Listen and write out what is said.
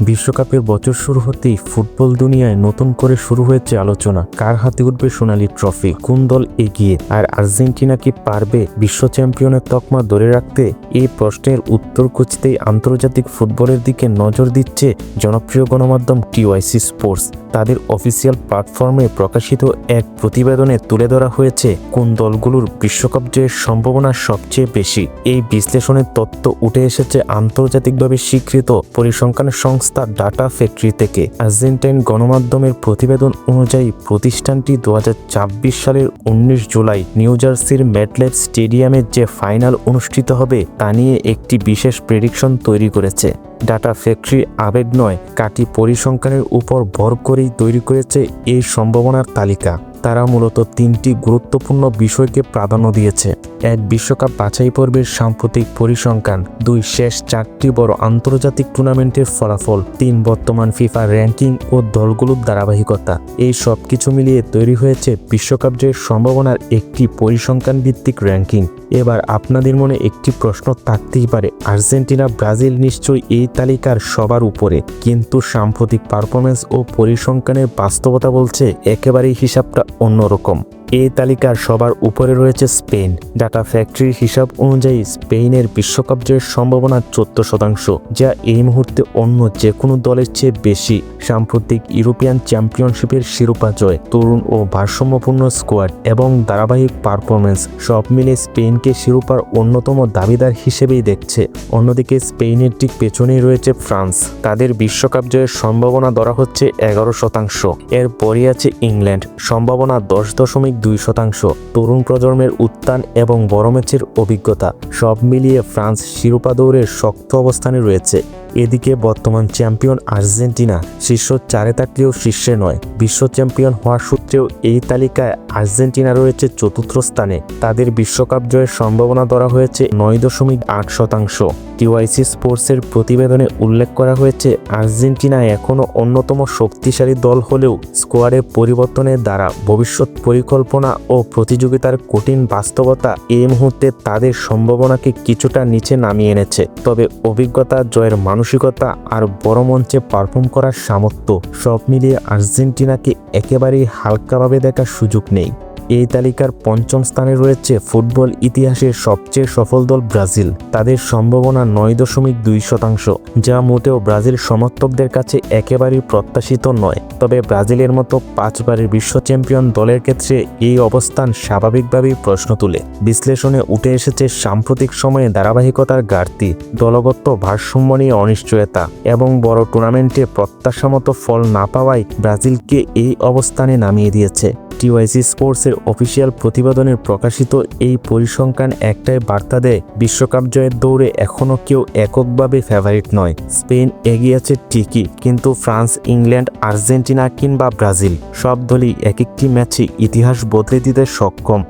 বিশ্বকাপের বছর শুরু হতেই ফুটবল দুনিয়ায় নতুন করে শুরু হয়েছে আলোচনা। কার হাতে উঠবে সোনালী ট্রফি? কোন দল এগিয়ে? আর আর্জেন্টিনা কি পারবে বিশ্ব চ্যাম্পিয়নের তকমা ধরে রাখতে? এই প্রশ্নের উত্তর খুঁজতেই আন্তর্জাতিক ফুটবলের দিকে নজর দিচ্ছে জনপ্রিয় গণমাধ্যম টিওয়াইসি স্পোর্টস। তাদের অফিসিয়াল প্ল্যাটফর্মে প্রকাশিত এক প্রতিবেদনে তুলে ধরা হয়েছে কোন দলগুলোর বিশ্বকাপ জয়ের সম্ভাবনা সবচেয়ে বেশি। এই বিশ্লেষণের তথ্য উঠে এসেছে আন্তর্জাতিকভাবে স্বীকৃত পরিসংখ্যান সংস্থা ডাটা ফ্যাক্টরি থেকে আর্জেন্টাইন গণমাধ্যমের প্রতিবেদন অনুযায়ী প্রতিষ্ঠানটি দু সালের উনিশ জুলাই নিউ জার্সির ম্যাটলেট স্টেডিয়ামে যে ফাইনাল অনুষ্ঠিত হবে তা নিয়ে একটি বিশেষ প্রেডিকশন তৈরি করেছে। ডাটা ফ্যাক্টরি আবেগ নয় কাটি পরিসংখ্যানের উপর ভর করেই তৈরি করেছে এই সম্ভাবনার তালিকা। তারা মূলত তিনটি গুরুত্বপূর্ণ বিষয়কে প্রাধান্য দিয়েছে। এক বিশ্বকাপ বাছাই পর্বের সাম্প্রতিক পরিসংখ্যান, দুই শেষ চারটি বড় আন্তর্জাতিক টুর্নামেন্টের ফলাফল, তিন বর্তমান ফিফা র্যাঙ্কিং ও দলগুলোর ধারাবাহিকতা। এই সব কিছু মিলিয়ে তৈরি হয়েছে বিশ্বকাপ জয়ের সম্ভাবনার একটি পরিসংখ্যান ভিত্তিক র্যাঙ্কিং। এবার আপনাদের মনে একটি প্রশ্ন থাকতেই পারে, আর্জেন্টিনা, ব্রাজিল নিশ্চয়ই এই তালিকার সবার উপরে? কিন্তু সাম্প্রতিক পারফরমেন্স ও পরিসংখ্যানের বাস্তবতা বলছে একেবারেই হিসাবটা অন্যরকম। এই তালিকার সবার উপরে রয়েছে স্পেন। ডাটা ফ্যাক্টরির হিসাব অনুযায়ী স্পেনের বিশ্বকাপ জয়ের সম্ভাবনা চোদ্দ শতাংশ, যা এই মুহূর্তে অন্য যে কোনো দলের চেয়ে বেশি। সাম্প্রতিক ইউরোপিয়ান চ্যাম্পিয়নশিপের শিরোপা জয়, তরুণ ও ভারসাম্যপূর্ণ স্কোয়াড এবং ধারাবাহিক পারফরমেন্স সব মিলে স্পেনকে শিরোপার অন্যতম দাবিদার হিসেবেই দেখছে। অন্যদিকে স্পেনের ঠিক পেছনেই রয়েছে ফ্রান্স। তাদের বিশ্বকাপ জয়ের সম্ভাবনা ধরা হচ্ছে এগারো শতাংশ। এরপরই আছে ইংল্যান্ড। সম্ভাবনা দশ দশমিক দুই শতাংশ। তরুণ প্রজন্মের উত্থান এবং বড় ম্যাচের অভিজ্ঞতা সব মিলিয়ে ফ্রান্স শিরোপা দৌড়ের শক্ত অবস্থানে রয়েছে। এদিকে বর্তমান চ্যাম্পিয়ন আর্জেন্টিনা শীর্ষ চারে থাকলেও শীর্ষে নয়। বিশ্ব চ্যাম্পিয়ন হওয়ার সূত্রেও এই তালিকায় আর্জেন্টিনা রয়েছে চতুর্থ স্থানে। তাদের বিশ্বকাপ জয়ের সম্ভাবনা ধরা হয়েছে নয় দশমিক আট শতাংশ। টিওয়াইসি স্পোর্টসের প্রতিবেদনে উল্লেখ করা হয়েছে, আর্জেন্টিনা এখনও অন্যতম শক্তিশালী দল হলেও স্কোয়াডের পরিবর্তনের দ্বারা ভবিষ্যৎ পরিকল্পনা ও প্রতিযোগিতার কঠিন বাস্তবতা এই মুহূর্তে তাদের সম্ভাবনাকে কিছুটা নিচে নামিয়ে এনেছে। তবে অভিজ্ঞতা জয়ের মানসিকতা আর বড় মঞ্চে পারফর্ম করার সামর্থ্য সব মিলিয়ে আর্জেন্টিনাকে একেবারেই হালকাভাবে দেখার সুযোগ নেই। এই তালিকার পঞ্চম স্থানে রয়েছে ফুটবল ইতিহাসের সবচেয়ে সফল দল ব্রাজিল। তাদের সম্ভাবনা নয় দশমিক দুই শতাংশ, যা মোটেও ব্রাজিল সমর্থকদের কাছে একেবারেই প্রত্যাশিত নয়। তবে ব্রাজিলের মতো পাঁচবারের বিশ্ব চ্যাম্পিয়ন দলের ক্ষেত্রে এই অবস্থান স্বাভাবিকভাবেই প্রশ্ন তুলে। বিশ্লেষণে উঠে এসেছে সাম্প্রতিক সময়ে ধারাবাহিকতার ঘাটতি, দলগত ভারসাম্য নিয়ে অনিশ্চয়তা এবং বড় টুর্নামেন্টে প্রত্যাশামতো ফল না পাওয়ায় ব্রাজিলকে এই অবস্থানে নামিয়ে দিয়েছে। টিওয়াইসি স্পোর্টসের অফিসিয়াল প্রতিবেদনের প্রকাশিত এই পরিসংখ্যান একটাই বার্তা দেয়, বিশ্বকাপ জয়ের দৌড়ে এখনও কেউ এককভাবে ফেভারিট নয়। স্পেন এগিয়ে আছে ঠিকই, কিন্তু ফ্রান্স, ইংল্যান্ড, আর্জেন্টিনা কিংবা ব্রাজিল সব দলই এক একটি ম্যাচে ইতিহাস বদলে দিতে সক্ষম।